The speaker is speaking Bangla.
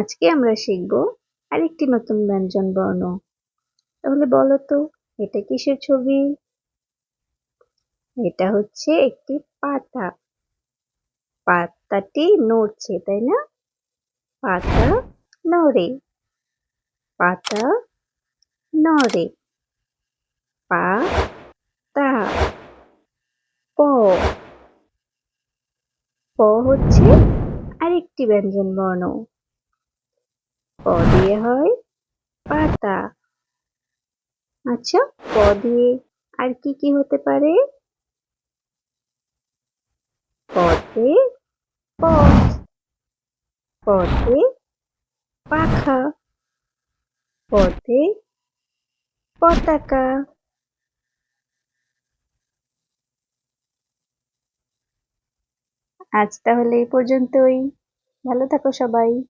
আজকে আমরা শিখব আরেকটি নতুন ব্যঞ্জন বর্ণ। তাহলে বলো তো, এটা কিসের ছবি? এটা হচ্ছে একটি পাতা। পাতাটি নড়ছে, তাই না? পাতা নড়ে। পাতা নড়ে। পা তা প। প হচ্ছে আরেকটি ব্যঞ্জন বর্ণ। প দিয়ে হয় পাতা। আচ্ছা প দিয়ে আর কি কি হতে পারে? পথে পথ পথে পাখা পথে পতাকা। আজ তাহলে এই পর্যন্তই। ভালো থাকো সবাই।